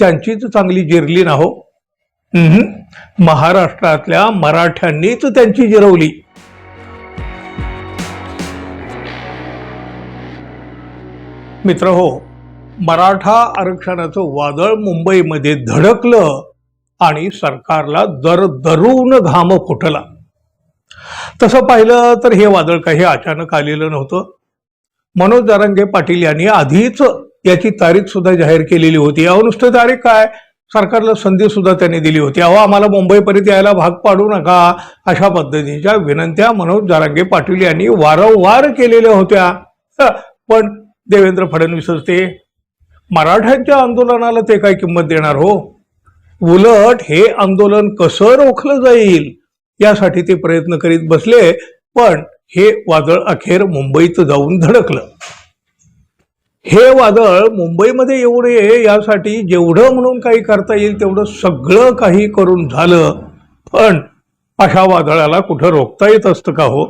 त्यांचीच चांगली जिरली ना हो. महाराष्ट्रातल्या मराठ्यांनीच त्यांची जिरवली. मित्र हो मराठा आरक्षणाचं वादळ मुंबईमध्ये धडकलं आणि सरकारला दर दरून घाम फुटला. तसं पाहिलं तर हे वादळ काही अचानक आलेलं नव्हतं. मनोज दारंगे पाटील यांनी आधीच याची तारीख सुद्धा जाहीर केलेली होती. अहो नुसतं तारीख काय? सरकारला संधी सुद्धा त्यांनी दिली होती. अहो आम्हाला मुंबईपर्यंत यायला भाग पाडू नका अशा पद्धतीच्या विनंत्या मनोज जारांगे पाटील यांनी वारंवार केलेल्या होत्या. पण देवेंद्र फडणवीसच ते. मराठ्यांच्या आंदोलनाला ते काय किंमत देणार हो? उलट हे आंदोलन कसं रोखलं जाईल? यासाठी ते प्रयत्न करीत बसले पण हे वादळ अखेर मुंबईत जाऊन धडकलं. हे वादळ मुंबईमध्ये येऊ नये यासाठी जेवढं म्हणून काही करता येईल तेवढं सगळं काही करून झालं. पण अशा वादळाला कुठं रोखता येत असतं का हो?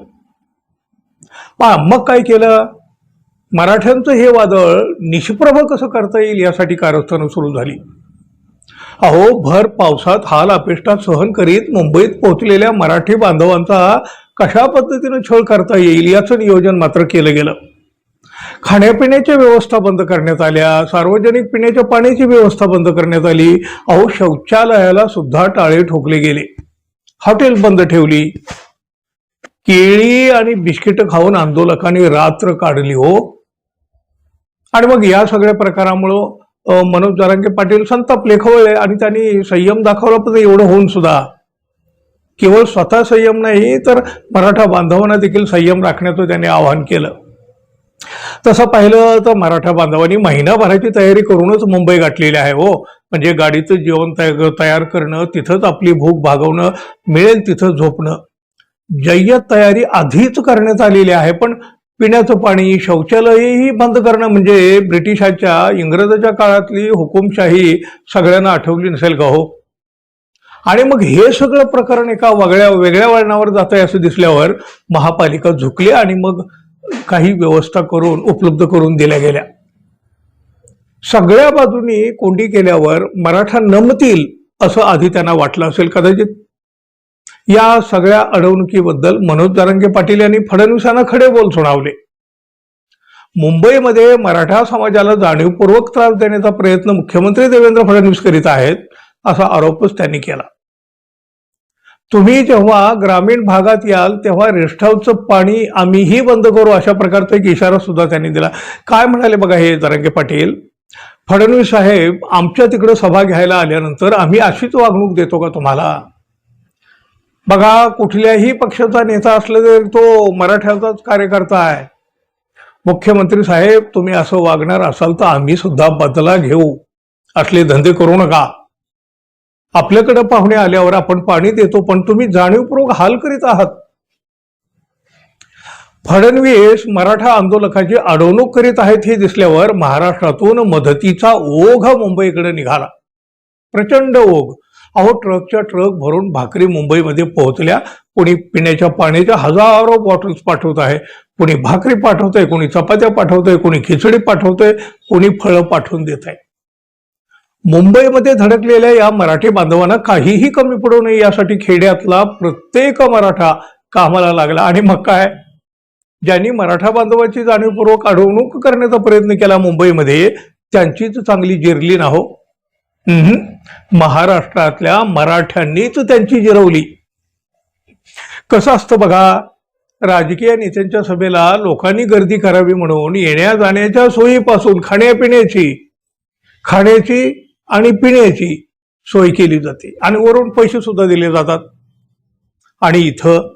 पहा मग काय केलं? मराठ्यांचं हे वादळ निष्प्रभ कसं करता येईल यासाठी कारस्थानं सुरू झाली. अहो भर पावसात हाल अपेष्टा सहन करीत मुंबईत पोहोचलेल्या मराठी बांधवांचा कशा पद्धतीनं छळ करता येईल याचं नियोजन मात्र केलं गेलं. खाण्यापिण्याच्या व्यवस्था बंद करण्यात आल्या. सार्वजनिक पिण्याच्या पाण्याची व्यवस्था बंद करण्यात आली. अहो शौचालयाला सुद्धा टाळे ठोकले गेले. हॉटेल बंद ठेवली. केळी आणि बिस्किट खाऊन आंदोलकांनी रात्र काढली हो. आणि मग या सगळ्या प्रकारामुळं मनोज जारांगे पाटील संतापले खवळले आणि त्यांनी संयम दाखवला पण एवढं होऊन सुद्धा. केवळ स्वतः संयम नाही तर मराठा बांधवांना देखील संयम राखण्याचं त्यांनी आवाहन केलं. तसं पाहिलं तर मराठा बांधवांनी महिनाभराची तयारी करूनच मुंबई गाठलेली आहे हो. म्हणजे गाडीचं जेवण तया- तयार करणं तिथंच आपली भूक भागवणं मिळेल तिथं झोपणं. जय्यत तयारी आधीच करण्यात आलेली आहे पण पिण्याचं पाणी शौचालयही बंद करणं म्हणजे ब्रिटिशाच्या इंग्रजाच्या काळातली हुकुमशाही सगळ्यांना आठवली नसेल का हो? आणि मग हे सगळं प्रकरण एका वगळ्या वेगळ्या वळणावर जात आहे असं दिसल्यावर महापालिका झुकली आणि मग काही व्यवस्था करून उपलब्ध करून दिल्या गेल्या. सगळ्या बाजूनी कोंडी केल्यावर मराठा नमतील असं आधी त्यांना वाटलं असेल कदाचित. या सगळ्या अडवणुकीबद्दल मनोज दारंगे पाटील यांनी फडणवीसांना खडे बोल सुनावले. मुंबईमध्ये मराठा समाजाला जाणीवपूर्वक त्रास देण्याचा प्रयत्न मुख्यमंत्री देवेंद्र फडणवीस करीत आहेत असा आरोपच त्यांनी केला. तुम्ही जेव्हा ग्रामीण भागात याल तेव्हा रेस्ट हाऊसचं पाणी आम्हीही बंद करू अशा प्रकारचा एक इशारा सुद्धा त्यांनी दिला. काय म्हणाले बघा हे जरांगे पाटील? फडणवीस साहेब आमच्या तिकडं सभा घ्यायला आल्यानंतर आम्ही अशीच वागणूक देतो का तुम्हाला? बघा कुठल्याही पक्षाचा नेता असला तरी तो मराठ्याचाच कार्यकर्ता आहे. मुख्यमंत्री साहेब तुम्ही असं वागणार असाल तर आम्ही सुद्धा बदला घेऊ. असले धंदे करू नका. आपल्याकडे पाहुणे आल्यावर आपण पाणी देतो पण तुम्ही जाणीवपूर्वक हाल करीत आहात. फडणवीस मराठा आंदोलकाची अडवणूक करीत आहेत हे दिसल्यावर महाराष्ट्रातून मदतीचा ओघ मुंबईकडे निघाला. प्रचंड ओघ. अहो ट्रकच्या ट्रक भरून भाकरी मुंबईमध्ये पोहोचल्या. कोणी पिण्याच्या पाण्याच्या हजारो बॉटल्स पाठवत आहे. कोणी भाकरी पाठवतंय कोणी चपात्या पाठवतंय कोणी खिचडी पाठवतंय कोणी फळं पाठवून देत आहे. मुंबईमध्ये धडकलेल्या या मराठी बांधवांना काहीही कमी पडू नये यासाठी खेड्यातला प्रत्येक मराठा कामाला लागला. आणि मग काय? ज्यांनी मराठा बांधवाची जाणीवपूर्वक अडवणूक करण्याचा प्रयत्न केला मुंबईमध्ये त्यांचीच चांगली जिरली ना हो? महाराष्ट्रातल्या मराठ्यांनीच त्यांची जिरवली. कसं असतं बघा राजकीय नेत्यांच्या सभेला लोकांनी गर्दी करावी म्हणून येण्या जाण्याच्या सोयीपासून खाण्यापिण्याची खाण्याची आणि पिण्याची सोय केली जाते. आणि वरून पैसे सुद्धा दिले जातात. आणि इथं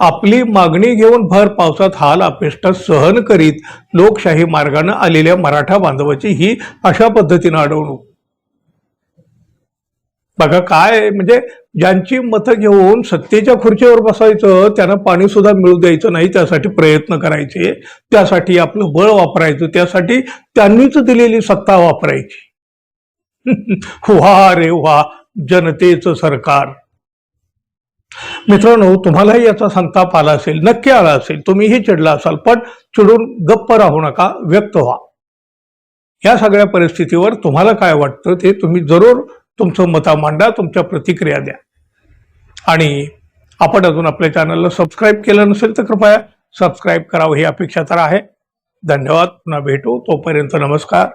आपली मागणी घेऊन भर पावसात हाल अपेष्टा सहन करीत लोकशाही मार्गानं आलेल्या मराठा बांधवाची ही अशा पद्धतीनं अडवणूक. बघा काय म्हणजे ज्यांची मतं घेऊन सत्तेच्या खुर्चीवर बसायचं त्यांना पाणी सुद्धा मिळू द्यायचं नाही त्यासाठी प्रयत्न करायचे. त्यासाठी आपलं बळ वापरायचं त्यासाठी त्यांनीच दिलेली सत्ता वापरायची. वा रे वा जनतेचं सरकार. मित्रांनो तुम्हालाही याचा संताप आला असेल नक्की आला असेल तुम्हीही चिडला असाल पण चिडून गप्प राहू नका व्यक्त व्हा. या सगळ्या परिस्थितीवर तुम्हाला काय वाटतं ते तुम्ही जरूर तुमचं मता मांडा तुमच्या प्रतिक्रिया द्या. आणि आपण अजून आपल्या चॅनलला सबस्क्राईब केलं नसेल तर कृपया सबस्क्राईब करावं ही अपेक्षा तर आहे. धन्यवाद पुन्हा भेटू तोपर्यंत नमस्कार.